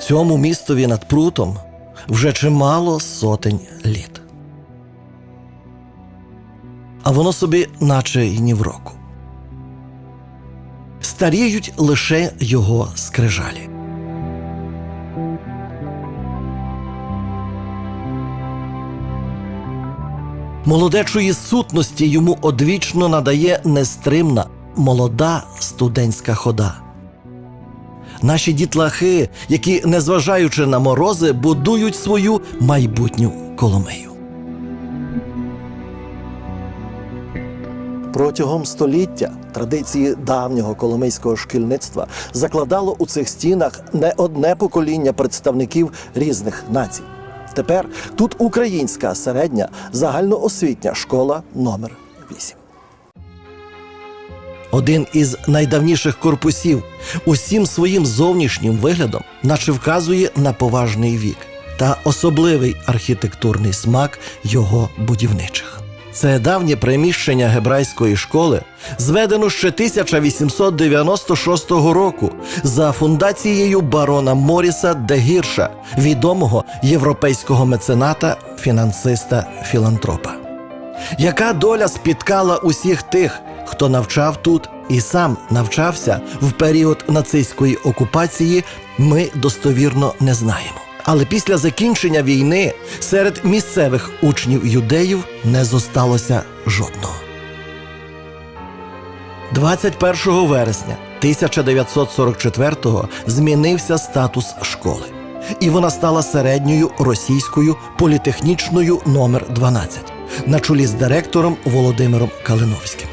Цьому містові над прутом вже чимало сотень літ. А воно собі, наче й ні в року. Старіють лише його скрижалі. Молодечої сутності йому одвічно надає нестримна, молода студентська хода. Наші дітлахи, які, незважаючи на морози, будують свою майбутню коломею. Протягом століття традиції давнього коломийського шкільництва закладало у цих стінах не одне покоління представників різних націй. Тепер тут українська середня загальноосвітня школа номер 8 один із найдавніших корпусів, усім своїм зовнішнім виглядом, наче вказує на поважний вік та особливий архітектурний смак його будівничих. Це давнє приміщення гебрайської школи, зведено ще 1896 року за фундацією барона Моріса де Гірша, відомого європейського мецената, фінансиста, філантропа. Яка доля спіткала усіх тих, хто навчав тут і сам навчався в період нацистської окупації, ми достовірно не знаємо. Але після закінчення війни серед місцевих учнів юдеїв не зосталося жодного. 21 вересня 1944-го змінився статус школи, і вона стала середньою російською політехнічною номер 12 на чолі з директором Володимиром Калиновським.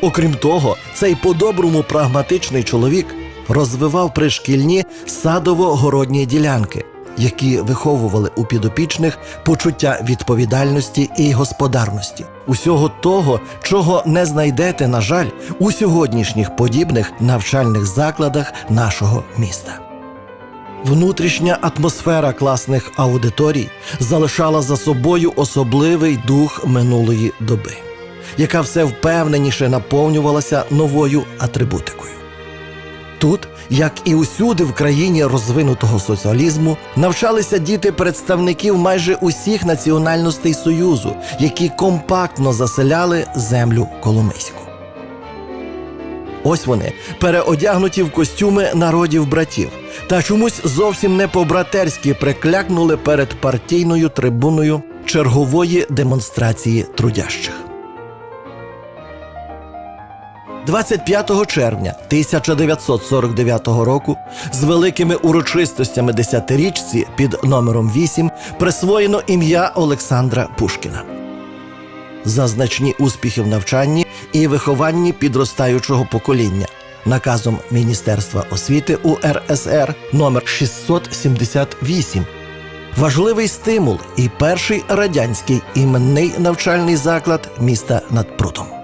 Окрім того, цей по-доброму прагматичний чоловік розвивав пришкільні садово-городні ділянки, які виховували у підопічних почуття відповідальності і господарності, усього того, чого не знайдете, на жаль, у сьогоднішніх подібних навчальних закладах нашого міста. Внутрішня атмосфера класних аудиторій залишала за собою особливий дух минулої доби, яка все впевненіше наповнювалася новою атрибутикою. Тут, як і усюди в країні розвинутого соціалізму, навчалися діти представників майже усіх національностей Союзу, які компактно заселяли землю Коломийську. Ось вони переодягнуті в костюми народів братів, та чомусь зовсім не по-братерськи приклякнули перед партійною трибуною чергової демонстрації трудящих. 25 червня 1949 року з великими урочистостями десятирічці під номером 8 присвоєно ім'я Олександра Пушкіна. За значні успіхи в навчанні і вихованні підростаючого покоління наказом Міністерства освіти УРСР номер 678 важливий стимул і перший радянський іменний навчальний заклад міста над прутом.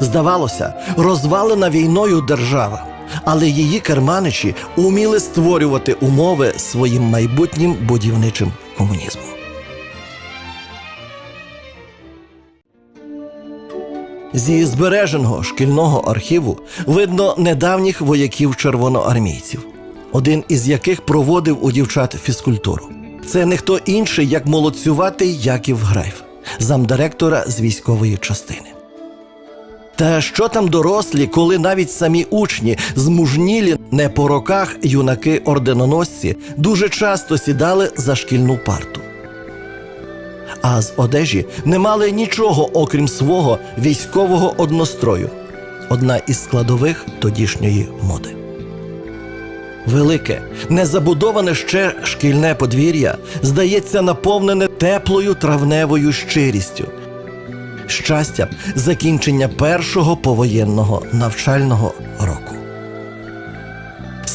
Здавалося, розвалена війною держава, але її керманичі уміли створювати умови своїм майбутнім будівничим комунізму. Зі збереженого шкільного архіву видно недавніх вояків червоноармійців, один із яких проводив у дівчат фізкультуру. Це не хто інший, як молодцюватий Яків Грайф, замдиректора з військової частини. Та що там дорослі, коли навіть самі учні, змужнілі не по роках юнаки орденоносці, дуже часто сідали за шкільну парту. А з одежі не мали нічого, окрім свого військового однострою, одна із складових тодішньої моди. Велике, незабудоване ще шкільне подвір'я здається наповнене теплою травневою щирістю, щастям закінчення першого повоєнного навчального року.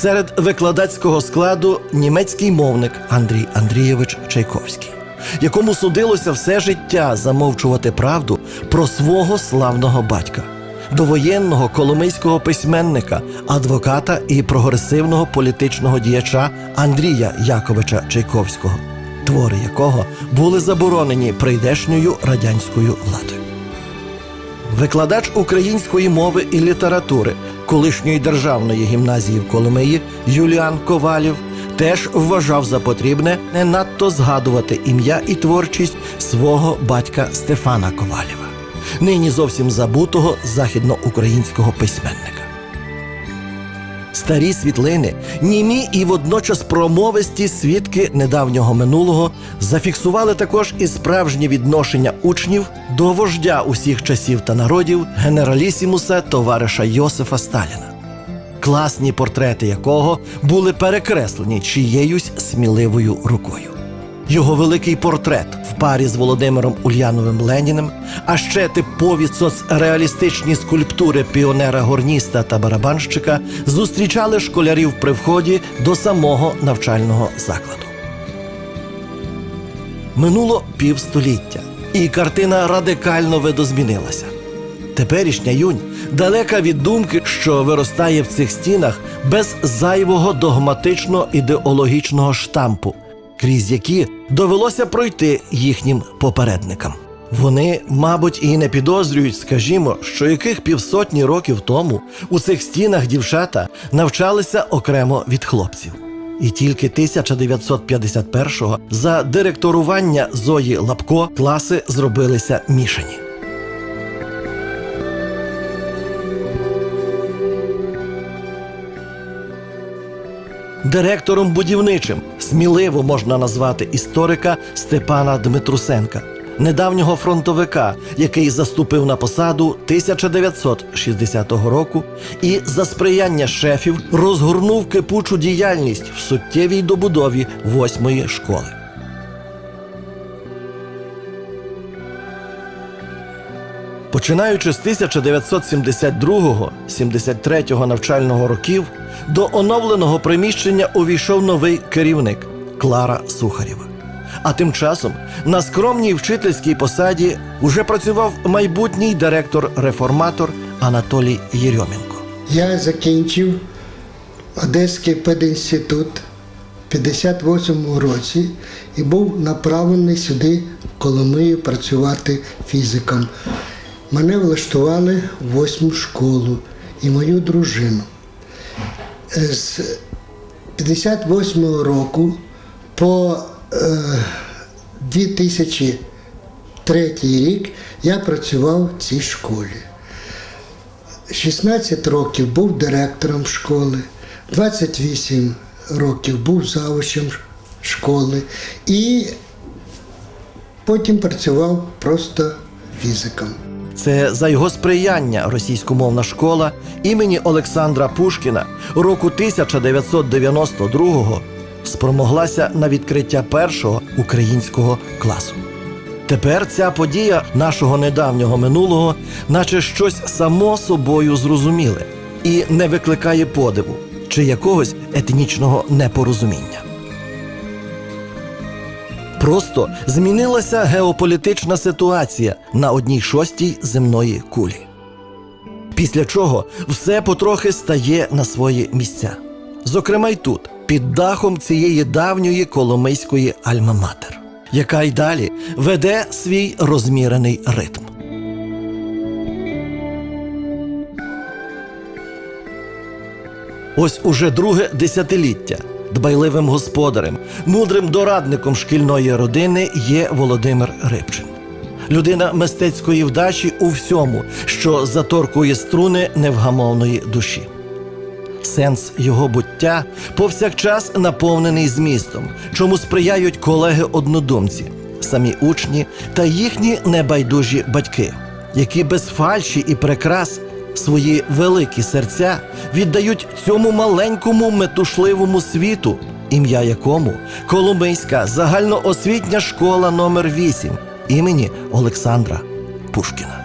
Серед викладацького складу німецький мовник Андрій Андрійович Чайковський, якому судилося все життя замовчувати правду про свого славного батька, довоєнного коломийського письменника, адвоката і прогресивного політичного діяча Андрія Яковича Чайковського, твори якого були заборонені прийдешньою радянською владою. Викладач української мови і літератури, колишньої державної гімназії в Коломиї Юліан Ковалів теж вважав за потрібне не надто згадувати ім'я і творчість свого батька Стефана Ковалєва, нині зовсім забутого західноукраїнського письменника. Старі світлини, німі і водночас промовисті свідки недавнього минулого зафіксували також і справжнє відношення учнів до вождя усіх часів та народів генералісімуса товариша Йосифа Сталіна, класні портрети якого були перекреслені чиєюсь сміливою рукою. Його великий портрет в парі з Володимиром Ульяновим Леніним, а ще типові соцреалістичні скульптури піонера горніста та барабанщика зустрічали школярів при вході до самого навчального закладу. Минуло півстоліття, і картина радикально видозмінилася. Теперішня юнь далека від думки, що виростає в цих стінах без зайвого догматично-ідеологічного штампу, крізь які довелося пройти їхнім попередникам. Вони, мабуть, і не підозрюють, скажімо, що яких півсотні років тому у цих стінах дівчата навчалися окремо від хлопців. І тільки 1951-го за директорування Зої Лапко класи зробилися мішані. Директором будівничим сміливо можна назвати історика Степана Дмитрусенка, недавнього фронтовика, який заступив на посаду 1960 року і за сприяння шефів розгорнув кипучу діяльність в суттєвій добудові восьмої школи. Починаючи з 1972-73 навчального років, до оновленого приміщення увійшов новий керівник Клара Сухарєва. А тим часом на скромній вчительській посаді уже працював майбутній директор-реформатор Анатолій Єрьомінко. Я закінчив Одеський пединститут в 58-му році і був направлений сюди, в Коломию, працювати фізиком. Мене влаштували в восьму школу і мою дружину. З 58-го року по е, 2003 рік я працював в цій школі. 16 років був директором школи, 28 років був завучем школи і потім працював просто фізиком. Це за його сприяння російськомовна школа імені Олександра Пушкіна року 1992-го спромоглася на відкриття першого українського класу. Тепер ця подія нашого недавнього минулого, наче щось само собою зрозуміле, і не викликає подиву чи якогось етнічного непорозуміння. Просто змінилася геополітична ситуація на одній шостій земної кулі. Після чого все потрохи стає на свої місця. Зокрема, й тут, під дахом цієї давньої коломийської альма-матер, яка й далі веде свій розмірений ритм. Ось уже друге десятиліття дбайливим господарем, мудрим дорадником шкільної родини є Володимир Рибчин. Людина мистецької вдачі у всьому, що заторкує струни невгамовної душі. Сенс його буття повсякчас наповнений змістом, чому сприяють колеги-однодумці, самі учні та їхні небайдужі батьки, які без фальші і прикрас свої великі серця віддають цьому маленькому метушливому світу, ім'я якому Коломийська загальноосвітня школа номер 8 імені Олександра Пушкіна.